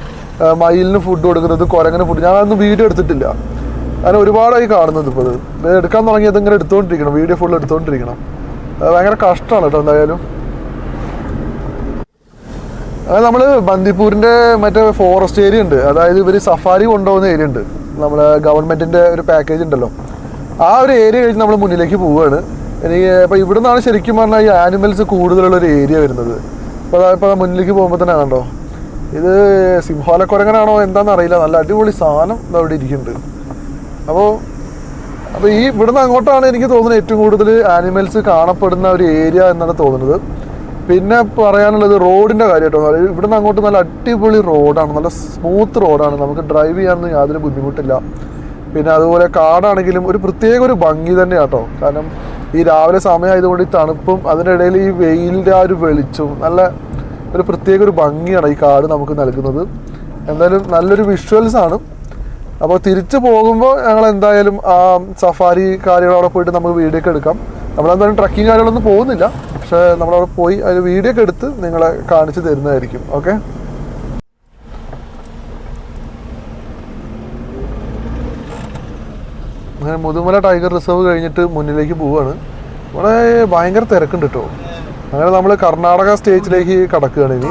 മയിലിന് ഫുഡ് കൊടുക്കുന്നത് കുരങ്ങനെ ഫുഡ് ഞാനതൊന്നും വീഡിയോ എടുത്തിട്ടില്ല. അങ്ങനെ ഒരുപാടായി കാണുന്നത് ഇപ്പോൾ ഇത്. എടുക്കാൻ തുടങ്ങിയത് ഇങ്ങനെ എടുത്തുകൊണ്ടിരിക്കണം വീഡിയോ ഫുൾ എടുത്തുകൊണ്ടിരിക്കണം ഭയങ്കര കഷ്ടമാണ് കേട്ടോ എന്തായാലും. നമ്മൾ ബന്ദിപ്പൂരിന്റെ മറ്റേ ഫോറസ്റ്റ് ഏരിയ ഉണ്ട്. അതായത് ഇവർ സഫാരി കൊണ്ടുപോകുന്ന ഏരിയ ഉണ്ട്. നമ്മളെ ഗവൺമെന്റിന്റെ ഒരു പാക്കേജ് ഉണ്ടല്ലോ. ആ ഒരു ഏരിയ കഴിഞ്ഞ് നമ്മൾ മുന്നിലേക്ക് പോവുകയാണ്. എനിക്ക് ഇപ്പോൾ ഇവിടെ നിന്നാണ് ശരിക്കും പറഞ്ഞാൽ ഈ ആനിമൽസ് കൂടുതലുള്ള ഒരു ഏരിയ വരുന്നത്. അപ്പോൾ ഇപ്പോൾ മുന്നിലേക്ക് പോകുമ്പോൾ തന്നെ കണ്ടോ? ഇത് സിംഹോലക്കുരങ്ങനാണോ എന്താണെന്ന് അറിയില്ല. നല്ല അടിപൊളി സാധനം അവിടെ ഇരിക്കുന്നുണ്ട്. അപ്പോൾ അപ്പോൾ ഈ ഇവിടുന്ന് അങ്ങോട്ടാണ് എനിക്ക് തോന്നുന്നത് ഏറ്റവും കൂടുതൽ ആനിമൽസ് കാണപ്പെടുന്ന ഒരു ഏരിയ എന്നാണ് തോന്നുന്നത്. പിന്നെ പറയാനുള്ളത് കേട്ടോ ഇവിടെ ഇവിടുന്ന് അങ്ങോട്ട് നല്ല അടിപൊളി റോഡാണ്. നല്ല സ്മൂത്ത് റോഡാണ്. നമുക്ക് ഡ്രൈവ് ചെയ്യാനൊന്നും യാതൊരു ബുദ്ധിമുട്ടില്ല. പിന്നെ അതുപോലെ കാടാണെങ്കിലും ഒരു പ്രത്യേക ഒരു ഭംഗി തന്നെയാണ് കേട്ടോ കാരണം ഈ രാവിലെ സമയമായതുകൊണ്ട് ഈ തണുപ്പും അതിന്റെ ഇടയിൽ ഈ വെയിലിന്റെ ആ ഒരു വെളിച്ചവും നല്ല ഒരു പ്രത്യേക ഒരു ഭംഗിയാണ് ഈ കാട് നമുക്ക് നൽകുന്നത്. എന്തായാലും നല്ലൊരു വിഷ്വൽസ് ആണ്. അപ്പോൾ തിരിച്ചു പോകുമ്പോൾ ഞങ്ങൾ എന്തായാലും സഫാരി കാര്യങ്ങൾ അവിടെ പോയിട്ട് നമുക്ക് വീഡിയോ ഒക്കെ എടുക്കാം. നമ്മളെന്തായാലും ട്രക്കിങ് കാര്യങ്ങളൊന്നും പോകുന്നില്ല. പക്ഷേ നമ്മളവിടെ പോയി അതിൽ വീഡിയോ ഒക്കെ എടുത്ത് നിങ്ങളെ കാണിച്ചു തരുന്നതായിരിക്കും. ഓക്കെ അങ്ങനെ മുതുമല ടൈഗർ റിസർവ് കഴിഞ്ഞിട്ട് മുന്നിലേക്ക് പോവുകയാണ് ഇവിടെ ഭയങ്കര തിരക്കുണ്ട് കേട്ടോ അങ്ങനെ നമ്മൾ കർണാടക സ്റ്റേറ്റിലേക്ക് കടക്കുകയാണ് ഇനി.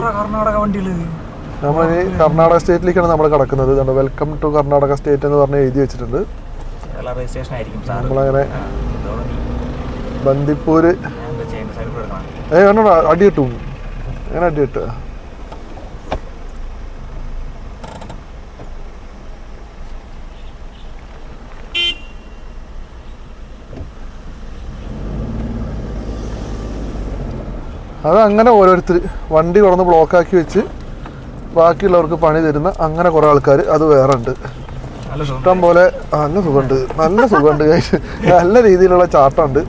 നമ്മൾ ഇനി കർണാടക സ്റ്റേറ്റിലേക്കാണ് നമ്മൾ കടക്കുന്നത്. വെൽക്കം ടു കർണാടക സ്റ്റേറ്റ് എന്ന് പറഞ്ഞ് എഴുതി വെച്ചിട്ടുണ്ട്. നമ്മളങ്ങനെ ബന്ദിപ്പൂര്. അടിയിട്ടു വേണ്ട അടി അങ്ങനെ അടി അത് അങ്ങനെ ഓരോരുത്തർ വണ്ടി കുറന്ന് ബ്ലോക്കാക്കി വെച്ച് ബാക്കിയുള്ളവർക്ക് പണി തരുന്ന അങ്ങനെ കുറേ ആൾക്കാർ അത് വേറെ ഉണ്ട് ഇഷ്ടം പോലെ നല്ല സുഖമുണ്ട് നല്ല സുഖമുണ്ട് നല്ല രീതിയിലുള്ള ചാട്ടമുണ്ട്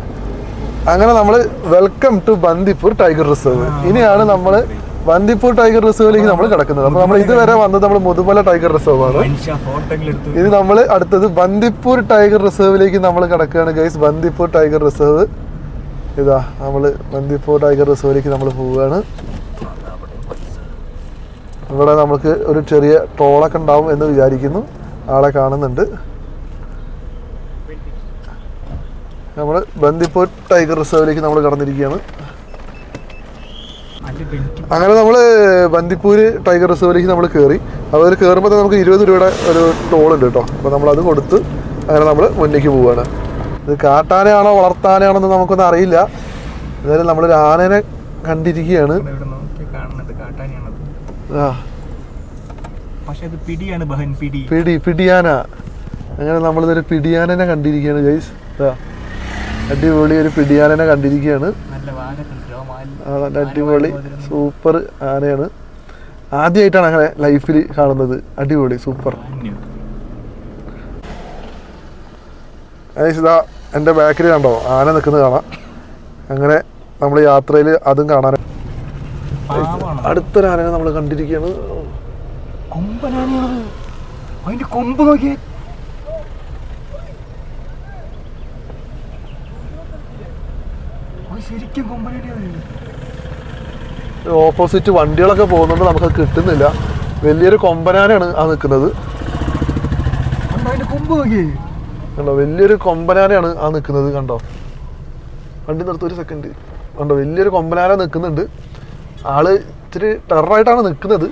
അങ്ങനെ നമ്മൾ welcome to Bandipur tiger reserve ഇനിയാണ് നമ്മൾ ബന്ദിപ്പൂർ ടൈഗർ റിസർവിലേക്ക് നമ്മൾ കിടക്കുന്നത്. അപ്പൊ നമ്മൾ ഇതുവരെ വന്നത് നമ്മൾ മുതുമല ടൈഗർ റിസർവ് ആണ്. ഇനി നമ്മൾ അടുത്തത് ബന്ദിപ്പൂർ ടൈഗർ റിസർവിലേക്ക് നമ്മൾ കിടക്കുകയാണ് ഗൈസ് ബന്ദിപ്പൂർ ടൈഗർ റിസർവ് ഇതാ നമ്മൾ ബന്ദിപ്പൂർ ടൈഗർ റിസർവിലേക്ക് നമ്മൾ പോവുകയാണ്. ഇവിടെ നമുക്ക് ഒരു ചെറിയ ടോളൊക്കെ ഉണ്ടാവും എന്ന് വിചാരിക്കുന്നു. ആളെ കാണുന്നുണ്ട്. നമ്മൾ ബന്ദിപ്പൂർ ടൈഗർ റിസർവിലേക്ക് നമ്മൾ കടന്നിരിക്കുകയാണ്. അങ്ങനെ നമ്മൾ ബന്ദിപ്പൂര് ടൈഗർ റിസർവിലേക്ക് നമ്മൾ കയറി അതിൽ കയറുമ്പോൾ തന്നെ നമുക്ക് ഇരുപത് രൂപയുടെ ഒരു ടോൾ ഉണ്ട് കേട്ടോ. അപ്പോൾ നമ്മൾ അത് കൊടുത്ത് അങ്ങനെ നമ്മൾ മുന്നേക്ക് പോവുകയാണ് ഇത് കാട്ടാനയാണോ എന്ന് നമുക്കൊന്നും അറിയില്ല. എന്തായാലും നമ്മളൊരു ആനേനെ കണ്ടിരിക്കുകയാണ്. ആ. പിടിയാണ് പിടി. പിടി പിടിയാന. അങ്ങനെ നമ്മളിതൊരു പിടിയാനനെ കണ്ടിരിക്കുകയാണ് ഗൈസ്. അടിപൊളി ഒരു പിടിയാനനെ കണ്ടിരിക്കുകയാണ്. നല്ല അടിപൊളി സൂപ്പർ ആനയാണ്. ആദ്യമായിട്ടാണ് അങ്ങനെ ലൈഫിൽ കാണുന്നത്. അടിപൊളി സൂപ്പർ. ഇതാ എന്റെ ബാക്കിൽ കണ്ടോ? ആന നിൽക്കുന്നത് കാണാം. അങ്ങനെ നമ്മൾ യാത്രയിൽ അതും കാണാൻ അടുത്തൊരാനെ നമ്മൾ കണ്ടിരിക്കുകയാണ്. കൊമ്പനാണിയത് അതിന്റെ കൊമ്പ് നോക്കിയേ. ശരിക്കും ഓപ്പോസിറ്റ് വണ്ടികളൊക്കെ പോകുന്നുണ്ട് നമുക്ക് കിട്ടുന്നില്ല. വലിയൊരു കൊമ്പനാനാണ് ആ നിൽക്കുന്നത്. കണ്ടോ വലിയൊരു കൊമ്പനാനാണ് ആ നിൽക്കുന്നത് കണ്ടോ? വണ്ടി നിർത്തും ഒരു സെക്കൻഡ് കണ്ടോ വലിയൊരു കൊമ്പനാന നിൽക്കുന്നുണ്ട്. ആൾ ഇച്ചിരി ടെററായിട്ടാണ് നിൽക്കുന്നത്.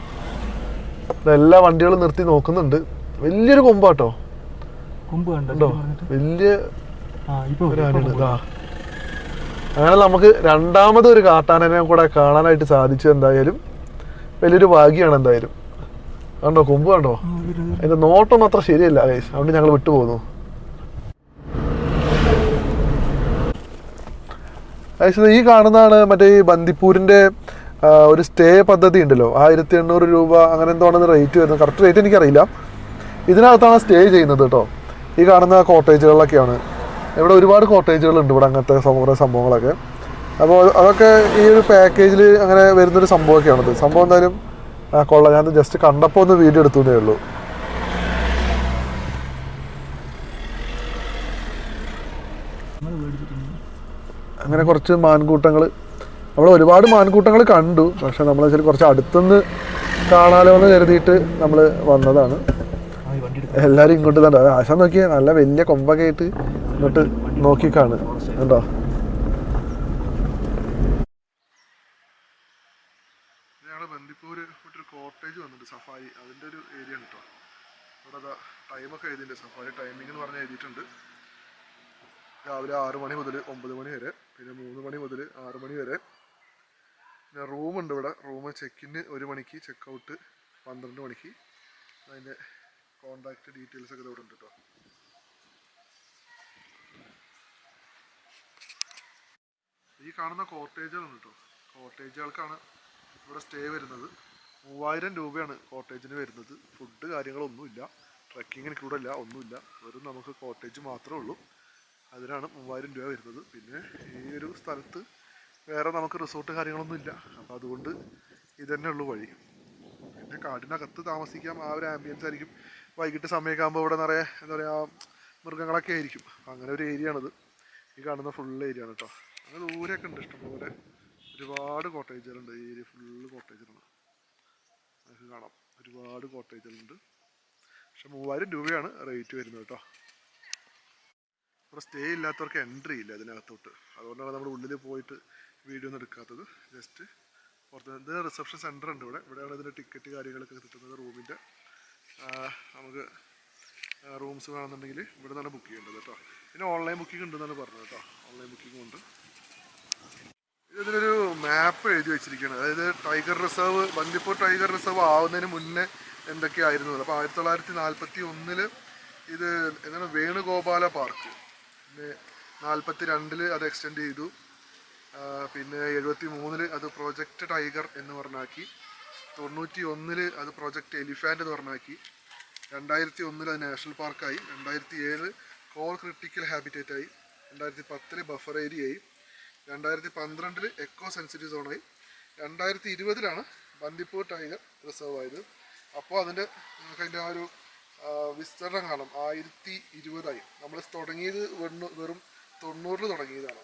എല്ലാ വണ്ടികളും നിർത്തി നോക്കുന്നുണ്ട്. വലിയൊരു കൊമ്പാട്ടോ. കൊമ്പ് കണ്ടോ? വലിയ ആ ഇപ്പൊ ഒരു ആനയാണ് ഇതാ അങ്ങനെ നമുക്ക് രണ്ടാമത് ഒരു കാട്ടാനനെ കൂടെ കാണാനായിട്ട് സാധിച്ചു എന്തായാലും വലിയൊരു ഭാഗ്യമാണ് എന്തായാലും. കണ്ടോ കൊമ്പ് കണ്ടോ? അതിന്റെ നോട്ടൊന്നും അത്ര ശരിയല്ല ഗൈസ് അതുകൊണ്ട് ഞങ്ങൾ വിട്ടുപോകുന്നു ഗൈസ് ഈ കാണുന്നതാണ് മറ്റേ ഈ ബന്ദിപ്പൂരിന്റെ ഒരു സ്റ്റേ പദ്ധതി ഉണ്ടല്ലോ. ആയിരത്തി എണ്ണൂറ് രൂപ അങ്ങനെ എന്തോ ആണ് റേറ്റ് വരുന്നത്. കറക്റ്റ് റേറ്റ് എനിക്കറിയില്ല. ഇതിനകത്താണ് സ്റ്റേ ചെയ്യുന്നത് കേട്ടോ ഈ കാണുന്ന കോട്ടേജുകളിലൊക്കെയാണ് ഇവിടെ ഒരുപാട് കോട്ടേജുകളുണ്ട് ഇവിടെ അങ്ങനത്തെ കുറേ സംഭവങ്ങളൊക്കെ. അപ്പോൾ അതൊക്കെ ഈ ഒരു പാക്കേജിൽ അങ്ങനെ വരുന്നൊരു സംഭവമൊക്കെയാണത്. സംഭവം എന്തായാലും കൊള്ളാം. ഞാൻ ജസ്റ്റ് കണ്ടപ്പോൾ ഒന്ന് വീഡിയോ എടുത്തു എന്നേ ഉള്ളൂ. അങ്ങനെ കുറച്ച് മാൻകൂട്ടങ്ങൾ നമ്മൾ ഒരുപാട് മാൻകൂട്ടങ്ങൾ കണ്ടു. പക്ഷെ നമ്മൾ വെച്ചാൽ കുറച്ച് അടുത്തുനിന്ന് കാണാലോ എന്ന് കരുതിയിട്ട് നമ്മൾ വന്നതാണ്. എല്ലാവരും ഇങ്ങോട്ട് തന്നെ. ആശാൻ നോക്കിയാൽ നല്ല വലിയ കൊമ്പൊക്കെ ആയിട്ട് ഇങ്ങോട്ട് നോക്കി കാണ് കണ്ടോ? സഫാരി ഒരു കേട്ടോ ടൈമൊക്കെ എഴുതിയിട്ടുണ്ട്. സഫാരി എന്ന് എഴുതിയിട്ടുണ്ട്. രാവിലെ ആറ് മണി മുതൽ ഒമ്പത് മണി വരെ പിന്നെ മൂന്ന് മണി മുതൽ ആറ് മണി വരെ. പിന്നെ റൂം ഉണ്ട് ഇവിടെ. റൂം ചെക്കിന് ഒരു മണിക്ക് ചെക്ക് ഔട്ട് പന്ത്രണ്ട് മണിക്ക്. അതിന്റെ കോണ്ടാക്ട് ഡീറ്റെയിൽസ് ഒക്കെ ഇവിടെ ഉണ്ട് കേട്ടോ ഈ കാണുന്ന കോട്ടേജുകളുണ്ട് കേട്ടോ കോട്ടേജുകൾക്കാണ് ഇവിടെ സ്റ്റേ വരുന്നത്. മൂവായിരം രൂപയാണ് കോട്ടേജിന് വരുന്നത്. ഫുഡ് കാര്യങ്ങളൊന്നുമില്ല ട്രക്കിങ് ഇൻക്ലൂഡ് അല്ല ഒന്നുമില്ല. വെറും നമുക്ക് കോട്ടേജ് മാത്രമേ ഉള്ളൂ. അതിനാണ് മൂവായിരം രൂപ വരുന്നത്. പിന്നെ ഈ ഒരു സ്ഥലത്ത് വേറെ നമുക്ക് റിസോർട്ട് കാര്യങ്ങളൊന്നും ഇല്ല. അപ്പോൾ അതുകൊണ്ട് ഇതന്നെ ഉള്ളു വഴി. പിന്നെ കാടിനകത്ത് താമസിക്കാം. ആ ഒരു ആംബിയൻസ് ആയിരിക്കും. വൈകിട്ട് സമയമൊക്കെ ആകുമ്പോൾ ഇവിടെ നിറയെ എന്താ പറയുക മൃഗങ്ങളൊക്കെ ആയിരിക്കും. അങ്ങനെ ഒരു ഏരിയ ആണിത്. ഈ കാണുന്ന ഫുൾ ഏരിയ ആണ് കേട്ടോ അങ്ങനെ ദൂരെയൊക്കെ ഉണ്ട് ഇഷ്ടംപോലെ ഒരുപാട് കോട്ടേജുകളുണ്ട്. ഈ ഏരിയ ഫുള്ള് കോട്ടേജുകളാണ്. നമുക്ക് കാണാം. ഒരുപാട് കോട്ടേജുകളുണ്ട്. പക്ഷെ മൂവായിരം രൂപയാണ് റേറ്റ് വരുന്നത് കേട്ടോ. അവിടെ സ്റ്റേ ഇല്ലാത്തവർക്ക് എൻട്രി ഇല്ല അതിനകത്തോട്ട്. അതുകൊണ്ടാണ് നമ്മൾ ഉള്ളിൽ പോയിട്ട് വീഡിയോ ഒന്നും എടുക്കാത്തത്. ജസ്റ്റ് പുറത്ത് ഇത് റിസപ്ഷൻ സെന്റർ ഉണ്ട് ഇവിടെ. ഇവിടെയാണ് ഇതിന്റെ ടിക്കറ്റ് കാര്യങ്ങളൊക്കെ കിട്ടുന്നത് റൂമിന്റെ നമുക്ക് റൂംസ് വേണമെന്നുണ്ടെങ്കിൽ ഇവിടെ നിന്നാണ് ബുക്ക് ചെയ്യേണ്ടത് കേട്ടോ. പിന്നെ ഓൺലൈൻ ബുക്കിംഗ് ഉണ്ടെന്നാണ് പറഞ്ഞത് കേട്ടോ. ഓൺലൈൻ ബുക്കിംഗ് ഉണ്ട്. ഇതിനൊരു മാപ്പ് എഴുതി വെച്ചിരിക്കുകയാണ്. അതായത് tiger reserve Bandipur tiger reserve ആവുന്നതിന് മുന്നേ എന്തൊക്കെയായിരുന്നു? അപ്പോൾ ആയിരത്തി തൊള്ളായിരത്തി നാൽപ്പത്തി ഒന്നിൽ ഇത് എന്താണ്? വേണുഗോപാല പാർക്ക് പിന്നെ നാൽപ്പത്തി രണ്ടിൽ അത് എക്സ്റ്റെൻഡ് ചെയ്തു. പിന്നെ എഴുപത്തി മൂന്നിൽ അത് പ്രോജക്റ്റ് ടൈഗർ എന്ന് പറഞ്ഞാക്കി. തൊണ്ണൂറ്റി ഒന്നിൽ അത് പ്രോജക്റ്റ് എലിഫാന്റ് എന്ന് പറഞ്ഞാക്കി. രണ്ടായിരത്തി ഒന്നിൽ അത് നാഷണൽ പാർക്കായി രണ്ടായിരത്തി ഏഴ് കോൾ ക്രിട്ടിക്കൽ ഹാബിറ്റേറ്റായി രണ്ടായിരത്തി പത്തിൽ ബഫർ ഏരിയയായി രണ്ടായിരത്തി പന്ത്രണ്ടിൽ എക്കോ സെൻസിറ്റീവ് സോണായി രണ്ടായിരത്തി ഇരുപതിലാണ് ബന്ദിപ്പൂർ ടൈഗർ റിസർവ് ആയത്. അപ്പോൾ അതിന്റെ അതിന്റെ ആ ഒരു വിസ്തരണം കാണാം. ആയിരത്തി ഇരുപതായി നമ്മൾ തുടങ്ങിയത് വെറും തൊണ്ണൂറിൽ തുടങ്ങിയതാണ്.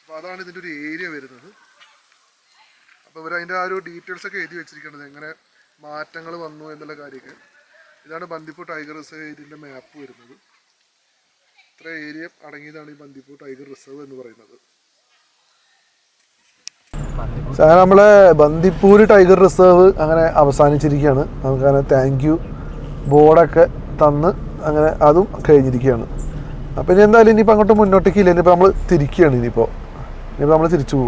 അപ്പോൾ അതാണ് ഇതിന്റെ ഒരു ഏരിയ വരുന്നത്. അപ്പോൾ ഇവർ അതിന്റെ ആ ഒരു ഡീറ്റെയിൽസ് ഒക്കെ എഴുതി വെച്ചിരിക്കുന്നത് എങ്ങനെ മാറ്റങ്ങൾ വന്നു എന്നുള്ള കാര്യമൊക്കെ. ഇതാണ് ബന്ദിപ്പൂർ ടൈഗർ റിസർവ് ഏരിയന്റെ മാപ്പ് വരുന്നത്. ഇത്ര ഏരിയ അടങ്ങിയതാണ് ഈ ബന്ദിപ്പൂർ ടൈഗർ റിസർവ് എന്ന് പറയുന്നത്. സാർ നമ്മളെ ബന്ദിപ്പൂര് ടൈഗർ റിസർവ് അങ്ങനെ അവസാനിച്ചിരിക്കുകയാണ്. നമുക്കങ്ങനെ താങ്ക് യു ബോർഡൊക്കെ തന്ന് അങ്ങനെ അതും കഴിഞ്ഞിരിക്കുകയാണ്. അപ്പോൾ ഇനി എന്തായാലും ഇനിയിപ്പോൾ അങ്ങോട്ട് മുന്നോട്ടേക്ക് ഇല്ല. ഇനിയിപ്പോൾ നമ്മൾ തിരിക്കുകയാണ് ഇനിയിപ്പോൾ ഇനിയിപ്പോൾ നമ്മൾ തിരിച്ചു പോവുക.